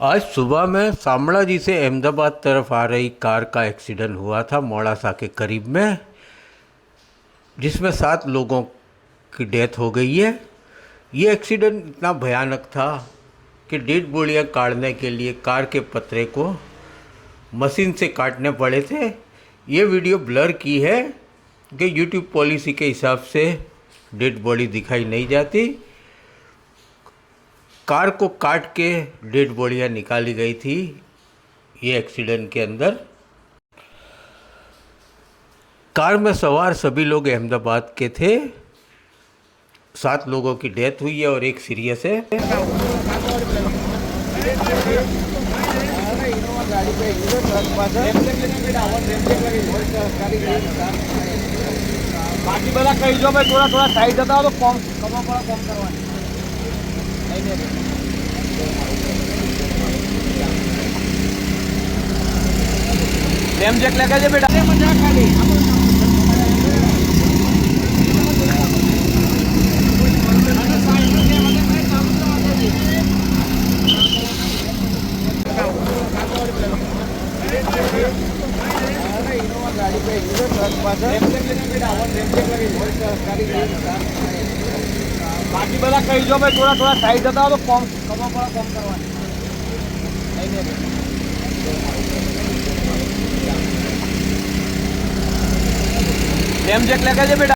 आज सुबह में सामड़ा जी से अहमदाबाद तरफ़ आ रही कार का एक्सीडेंट हुआ था मोड़ासा के करीब में, जिसमें सात लोगों की डेथ हो गई है। ये एक्सीडेंट इतना भयानक था कि डेड बॉडियाँ काटने के लिए कार के पतरे को मशीन से काटने पड़े थे। ये वीडियो ब्लर की है कि यूट्यूब पॉलिसी के हिसाब से डेड बॉडी दिखाई नहीं जाती। कार को काट के डेड बॉडियाँ निकाली गई थी ये एक्सीडेंट के अंदर कार में सवार सभी लोग अहमदाबाद के थे सात लोगों की डेथ हुई है और एक सीरियस है બાકી બધા કહી દો ભાઈ થોડા થોડા સાઈડ જતા હો તો કોમ ખબર પડે કોમ કરવાની લેમ જેક લાગે છે બેટા. બાકી બધા કહી જો ભાઈ થોડા થોડા સાઈડ જતા હો તો કોમ ખબર પડે કોમ કરવાની. એમ જેક લગાજે બેટા.